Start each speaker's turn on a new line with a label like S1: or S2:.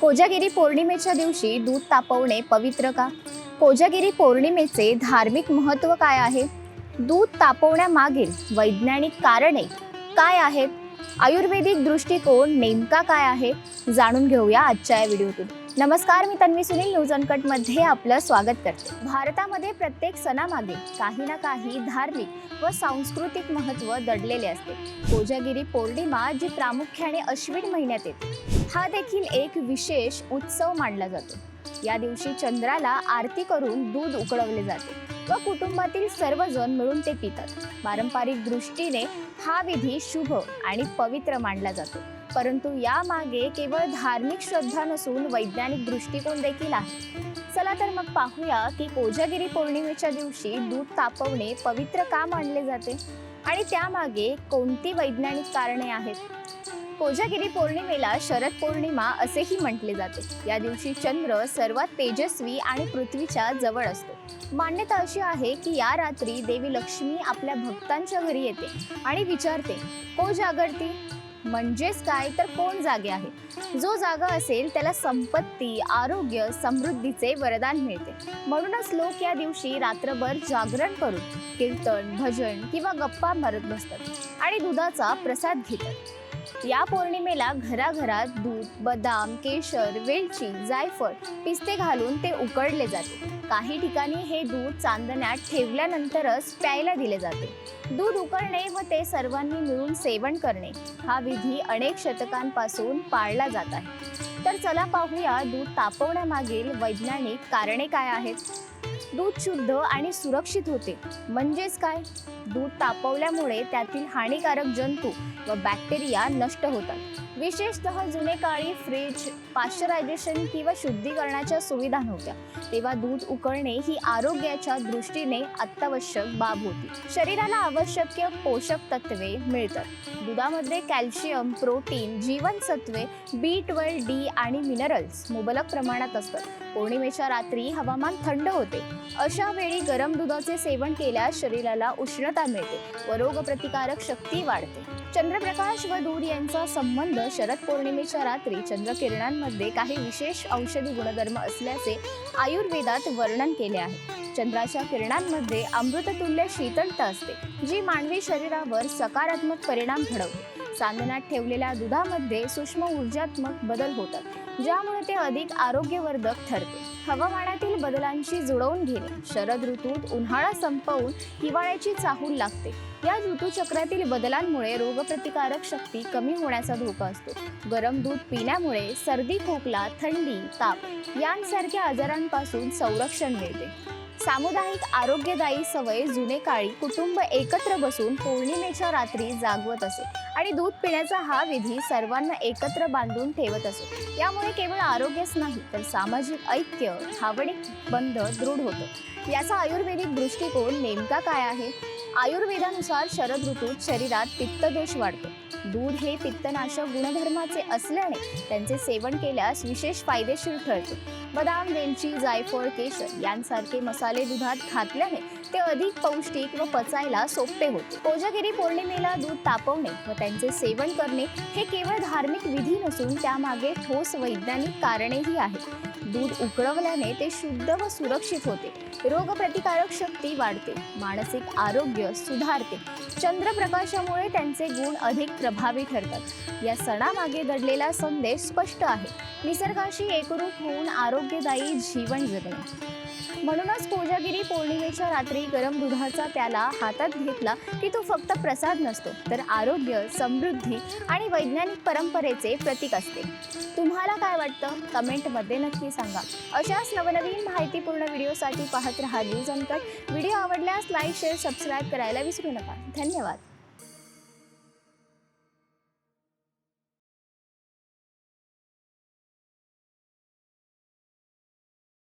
S1: कोजागिरी पौर्णिमेच्या दिवशी दूध तापवणे पवित्र का? कोजागिरी पौर्णिमेचे धार्मिक महत्त्व काय आहे? दूध तापवण्यामागील वैज्ञानिक कारणे काय आहेत? आयुर्वेदिक दृष्टिकोन नेमका काय आहे? जाणून घेऊया आजच्या या व्हिडिओतून. नमस्कार मी तन्वी सुनील न्यूज अनकटमध्ये आपलं स्वागत करते. भारतामध्ये प्रत्येक सणामागे काही ना काही धार्मिक व सांस्कृतिक महत्त्व दडलेले असते. कोजागिरी पौर्णिमा जी प्रामुख्याने अश्विन महिन्यात येते हा देखील एक विशेष उत्सव मानला जातो. या दिवशी चंद्राला आरती करून दूध उकळवले जाते व कुटुंबातील सर्वजण मिळून ते पितात. पारंपरिक दृष्टीने हा विधी शुभ आणि पवित्र मानला जातो. परंतु यामागे केवळ धार्मिक श्रद्धा नसून वैज्ञानिक दृष्टिकोन देखील आहे. चला तर मग पाहूया की कोजागिरी पौर्णिमेच्या दिवशी दूध तापवणे पवित्र का मानले जाते? आणि त्यामागे कोणती वैज्ञानिक कारणे आहेत? कोजागिरी पौर्णिमेला शरद पौर्णिमा असेही म्हटले जाते. या दिवशी चंद्र सर्वात तेजस्वी आणि पृथ्वीच्या जवळ असतो. मान्यता अशी आहे की या रात्री देवी लक्ष्मी आपल्या भक्तांच्या घरी येते आणि विचारते को जागरती? म्हणजेच काय तर कोण जागे आहे? जो जागा असेल त्याला संपत्ती आरोग्य समृद्धीचे वरदान मिळते. म्हणूनच लोक या दिवशी रात्रभर जागरण करून कीर्तन भजन किंवा गप्पा मारत बसतात आणि दुधाचा प्रसाद घेतात. या पौर्णिमेला घराघरात दूध बदाम केशर वेलची जायफळ पिस्ते घालून ते उकडले जाते. काही ठिकाणी हे दूध चांदण्यात ठेवल्यानंतरच प्यायला दिले जाते. दूध उकळणे व ते सर्वांनी मिळून सेवन करणे हा विधी अनेक शतकांपासून पाळला जात आहे. तर चला पाहूया दूध तापवण्यामागील वैज्ञानिक कारणे काय आहेत? दूध शुद्ध आणि सुरक्षित होते. म्हणजेच काय? दूध तापवल्यामुळे त्यातील हानिकारक जंतू व बॅक्टेरिया नष्ट होतात. विशेषतः जुने काळी फ्रीज पाश्चरायझेशन किंवा शुद्धीकरणाच्या सुविधा नव्हत्या. तेव्हा दूध उकळणे ही आरोग्याच्या दृष्टीने अत्यावश्यक बाब होती. शरीराला आवश्यक पोषक तत्वे मिळतात. दुधामध्ये कॅल्शियम प्रोटीन जीवनसत्वे बी ट्वेल्व डी आणि मिनरल्स मुबलक प्रमाणात असतात. पौर्णिमेच्या रात्री हवामान थंड होते. अशा वेळी गरम दुधाचे सेवन केल्यास शरीराला उष्णता मिळते व रोगप्रतिकारक शक्ती वाढते. चंद्रप्रकाश व दूध यांचा संबंध शरद पौर्णिमेच्या रात्री चंद्रकिरणांमध्ये काही विशेष औषधी गुणधर्म असल्याचे आयुर्वेदात वर्णन केले आहे. चंद्राच्या किरणांमध्ये अमृततुल्य शीतलता असते जी मानवी शरीरावर सकारात्मक परिणाम घडवते. चांदण्यात ठेवलेल्या दुधामध्ये सूक्ष्म ऊर्जात्मक बदल होतात ज्यामुळे ते अधिक आरोग्यवर्धक ठरते. हवामानातील बदलांशी जुळवून घेणे शरद ऋतूत उन्हाळा संपवून हिवाळ्याची चाहूल लागते. या ऋतूचक्रातील बदलांमुळे रोगप्रतिकारक शक्ती कमी होण्याचा धोका असतो. गरम दूध पिण्यामुळे सर्दी खोकला थंडी ताप यांसारख्या आजारांपासून संरक्षण मिळते. सामुदायिक आरोग्यदायी सवय जुने काळी कुटुंब एकत्र बसून पौर्णिमेच्या रात्री जागवत असे आणि दूध पिण्याचा हा विधी सर्वांना एकत्र बांधून ठेवत असे. यामुळे केवळ आरोग्यच नाही तर सामाजिक ऐक्य भावनिक बंध दृढ होतो. याचा आयुर्वेदिक दृष्टिकोन नेमका काय आहे? आयुर्वेदानुसार शरद ऋतूत शरीरात पित्तदोष वाढतो. दूध हे पित्तनाशक गुणधर्माचे असल्याने त्यांचे सेवन केल्यास विशेष फायदेशीर ठरते. बदाम वेलची जायफळ केशर यांसारखे मसाले दुधात घातल्याने ते अधिक पौष्टिक व पचायला सोपे होते. कोजागिरी पौर्णिमेला दूध तापवणे व त्यांचे सेवन करणे हे केवळ धार्मिक विधी नसून त्यामागे ठोस वैज्ञानिक कारणेही आहेत. दूध उकळवल्याने ते शुद्ध व सुरक्षित होते. रोगप्रतिकारक शक्ती वाढते. मानसिक आरोग्य सुधारते. चंद्रप्रकाशामुळे त्यांचे गुण अधिक प्रभावी ठरतात. या सणामागे दडलेला संदेश स्पष्ट आहे. निसर्गाशी एकरूप होऊन आरोग्यदायी जीवन जगणे. म्हणूनच कोजागिरी पौर्णिमेच्या रात्री गरम दुधाचा प्याला हातात घेतला की तो फक्त प्रसाद नसतो तर आरोग्य समृद्धी आणि वैज्ञानिक परंपरेचे प्रतीक असते. तुम्हाला काय वाटतं? कमेंटमध्ये नक्की सांगा. अशाच नवनवीन माहितीपूर्ण व्हिडिओसाठी पाहत रहा न्यूज अंकट. व्हिडिओ आवडल्यास लाईक शेअर सबस्क्राईब करायला विसरू नका. धन्यवाद.